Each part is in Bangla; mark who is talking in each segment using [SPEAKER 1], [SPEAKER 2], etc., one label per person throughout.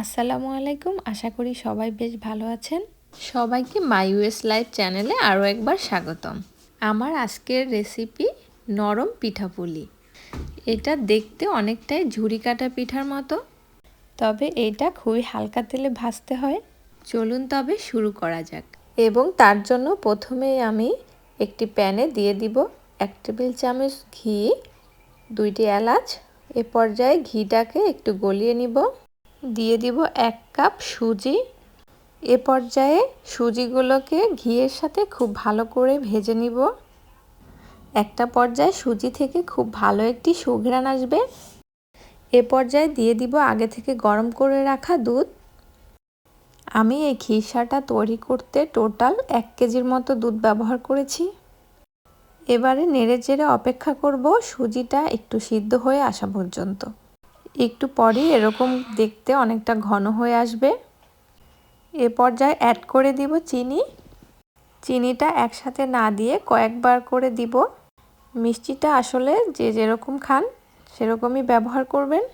[SPEAKER 1] আসসালামু আলাইকুম। আশা করি সবাই বেশ ভালো আছেন। সবাইকে মাই ইউএস লাইভ চ্যানেলে আরও একবার স্বাগতম। আমার আজকের রেসিপি নরম পিঠাপুলি এটা দেখতে অনেকটাই ঝুরি কাটা পিঠার মতো। তবে এটা খুবই হালকা তেলে ভাজতে হয়। চলুন তবে শুরু করা যাক। এবং তার জন্য প্রথমেই আমি একটি প্যানে দিয়ে দিব এক টেবিল চামচ ঘি দুইটি এলাচ। এ পর্যায়ে ঘিটাকে একটু গলিয়ে নিব। দিয়ে দিব এক কাপ সুজি। এ পর্যায়ে সুজিগুলোকে ঘিয়ের সাথে খুব ভালো করে ভেজে নিব। একটা পর্যায়ে সুজি থেকে খুব ভালো একটি সুঘ্রাণ আসবে। এ পর্যায়ে দিয়ে দিব আগে থেকে গরম করে রাখা দুধ। আমি এই খিসাটা তৈরি করতে টোটাল এক কেজির মতো দুধ ব্যবহার করেছি। এবারে নেড়ে চেড়ে অপেক্ষা করব সুজিটা একটু সিদ্ধ হয়ে আসা পর্যন্ত। একটু পরেই এরকম দেখতে অনেকটা ঘন হয়ে আসবে। এ পর্যায়ে অ্যাড করে দিব চিনি। চিনিটা একসাথে না দিয়ে কয়েকবার করে দিব। মিষ্টিটা আসলে যে যেরকম খান সেরকমই ব্যবহার করবেন।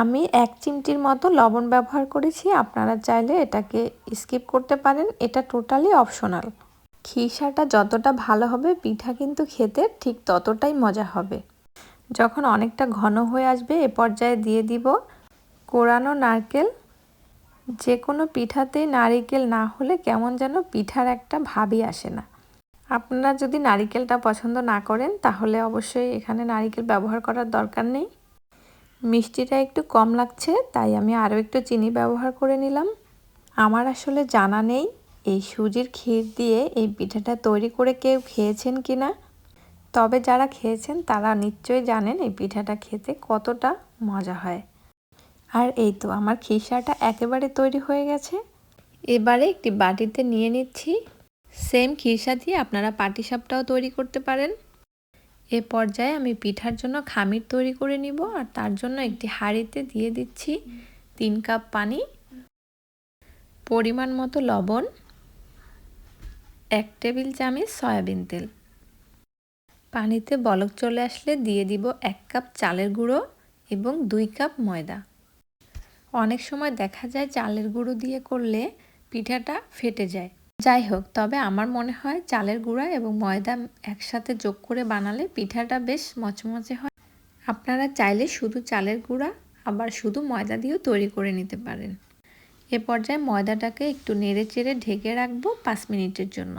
[SPEAKER 1] আমি এক চিমটির মতো লবণ ব্যবহার করেছি, আপনারা চাইলে এটাকে স্কিপ করতে পারেন। এটা টোটালি অপশনাল খিসাটা যতটা ভালো হবে, পিঠা কিন্তু খেতে ঠিক ততটাই মজা হবে। যখন অনেকটা ঘন হয়ে আসবে, এ পর্যায়ে দিয়ে দিব কোরানো নারকেল। যে কোনো পিঠাতেই নারিকেল না হলে কেমন যেন পিঠার একটা ভাবই আসে না। আপনারা যদি নারিকেলটা পছন্দ না করেন, তাহলে অবশ্যই এখানে নারিকেল ব্যবহার করার দরকার নেই। মিষ্টিটা একটু কম লাগছে, তাই আমি আরও একটু চিনি ব্যবহার করে নিলাম। আমার আসলে জানা নেই, এই সুজির ক্ষীর দিয়ে এই পিঠাটা তৈরি করে কেউ খেয়েছেন কি না তবে যারা খেয়েছেন, তারা নিশ্চয়ই জানেন এই পিঠাটা খেতে কতটা মজা হয়। আর এই তো আমার খিসাটা একেবারে তৈরি হয়ে গেছে। এবারে একটি বাটিতে নিয়ে নিচ্ছি। সেম খিসা দিয়ে আপনারা পাটিসাপটাও তৈরি করতে পারেন। এ পর্যায়ে আমি পিঠার জন্য খামির তৈরি করে নিব আর তার জন্য একটি হাঁড়িতে দিয়ে দিচ্ছি তিন কাপ পানি, পরিমাণ মতো লবণ, এক টেবিল চামচ সয়াবিন তেল। পানিতে বলক চলে আসলে দিয়ে দিব এক কাপ চালের গুঁড়ো এবং দুই কাপ ময়দা। অনেক সময় দেখা যায় চালের গুঁড়ো দিয়ে করলে পিঠাটা ফেটে যায়। যাই হোক, তবে আমার মনে হয় চালের গুঁড়া এবং ময়দা একসাথে যোগ করে বানালে পিঠাটা বেশ মচমচে হয়। আপনারা চাইলে শুধু চালের গুঁড়া আবার শুধু ময়দা দিয়েও তৈরি করে নিতে পারেন। এ পর্যায়ে ময়দাটাকে একটু নেড়ে চেড়ে ঢেকে রাখব পাঁচ মিনিটের জন্য।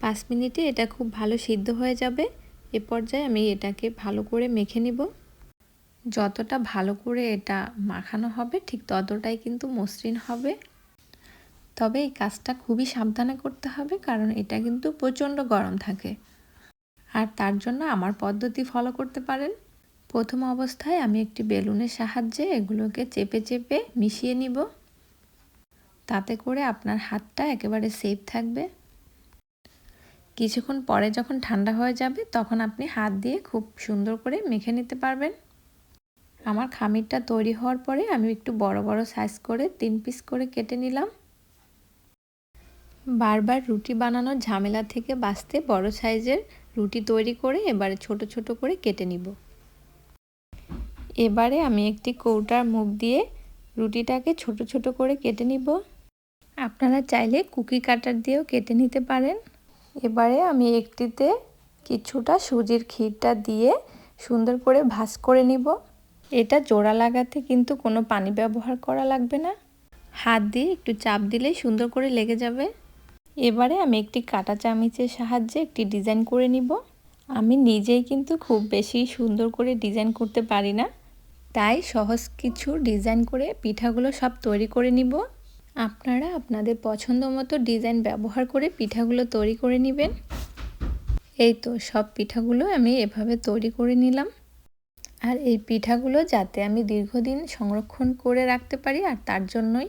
[SPEAKER 1] পাঁচ মিনিটে এটা খুব ভালো সিদ্ধ হয়ে যাবে। এ পর্যায়ে আমি এটাকে ভালো করে মেখে নিব। যতটা ভালো করে এটা মাখানো হবে, ঠিক ততটাই কিন্তু মসৃণ হবে। তবে এই কাজটা খুবই সাবধানে করতে হবে, কারণ এটা কিন্তু প্রচণ্ড গরম থাকে। আর তার জন্য আমার পদ্ধতি ফলো করতে পারেন। প্রথম অবস্থায় আমি একটি বেলুনের সাহায্যে এগুলোকে চেপে চেপে মিশিয়ে নিব। তাতে করে আপনার হাতটা একেবারে সেফ থাকবে। কিছুক্ষণ পরে যখন ঠান্ডা হয়ে যাবে, তখন আপনি হাত দিয়ে খুব সুন্দর করে মেখে নিতে পারবেন। আমার খামিরটা তৈরি হওয়ার পরে আমি একটু বড় বড় সাইজ করে তিন পিস করে কেটে নিলাম। বারবার রুটি বানানোর ঝামেলা থেকে বাঁচতে বড় সাইজের রুটি তৈরি করে এবারে ছোট ছোট করে কেটে নিব। এবারে আমি একটি কৌটার মুখ দিয়ে রুটিটাকে ছোট ছোট করে কেটে নিব। আপনারা চাইলে কুকি কাটার দিয়েও কেটে নিতে পারেন। এবারে আমি একটিতে কিছুটা সুজির ক্ষীরটা দিয়ে সুন্দর করে ভাজ করে নিব। এটা জোড়া লাগাতে কিন্তু কোনো পানি ব্যবহার করা লাগবে না। হাত দিয়ে একটু চাপ দিলেই সুন্দর করে লেগে যাবে। এবারে আমি একটি কাটা চামিচের সাহায্যে একটি ডিজাইন করে নিব। আমি নিজেই কিন্তু খুব বেশি সুন্দর করে ডিজাইন করতে পারি না। তাই সহজ কিছু ডিজাইন করে পিঠাগুলো সব তৈরি করে নিব। আপনারা আপনাদের পছন্দ মতো ডিজাইন ব্যবহার করে পিঠাগুলো তৈরি করে নেবেন। এই তো সব পিঠাগুলো আমি এভাবে তৈরি করে নিলাম। আর এই পিঠাগুলো যাতে আমি দীর্ঘদিন সংরক্ষণ করে রাখতে পারি আর তার জন্যই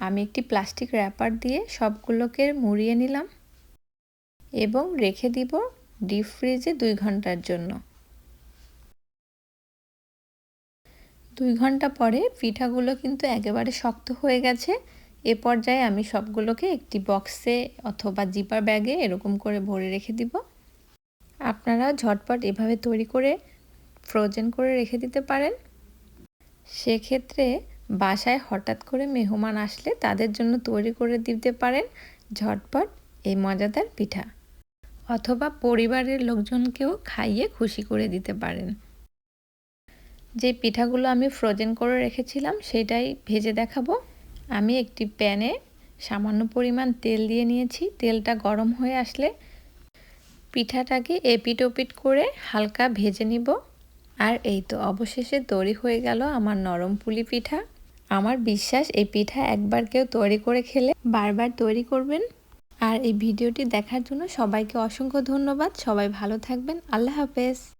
[SPEAKER 1] আমি একটি প্লাস্টিক র্যাপার দিয়ে সবগুলোকে মুড়িয়ে নিলাম। এবং রেখে দিব ডিপ ফ্রিজে দুই ঘণ্টার জন্য। দুই ঘণ্টা পরে পিঠাগুলো কিন্তু একেবারে শক্ত হয়ে গেছে। এ পর্যায়ে আমি সবগুলোকে একটি বক্সে অথবা জিপার ব্যাগে এরকম করে ভরে রেখে দিব। আপনারা ঝটপট এভাবে তৈরি করে ফ্রোজেন করে রেখে দিতে পারেন। সেক্ষেত্রে বাসায় হঠাৎ করে মেহমান আসলে তাদের জন্য তৈরি করে দিতে পারেন ঝটপট এই মজাদার পিঠা। অথবা পরিবারের লোকজনকেও খাইয়ে খুশি করে দিতে পারেন। যে পিঠাগুলো আমি ফ্রোজেন করে রেখেছিলাম, সেটাই ভেজে দেখাবো। আমি একটি প্যানে সামান্য পরিমাণ তেল দিয়ে নিয়েছি। তেলটা গরম হয়ে আসলে পিঠাটাকে এপিট ওপিট করে হালকা ভেজে নিব। আর এই তো অবশেষে তৈরি হয়ে গেল আমার নরম পুলি পিঠা। আমার বিশ্বাস, এই পিঠা একবার কেউ তৈরি করে খেলে বারবার তৈরি করবেন। আর এই ভিডিওটি দেখার জন্য সবাইকে অসংখ্য ধন্যবাদ। সবাই ভালো থাকবেন। আল্লাহ হাফেজ।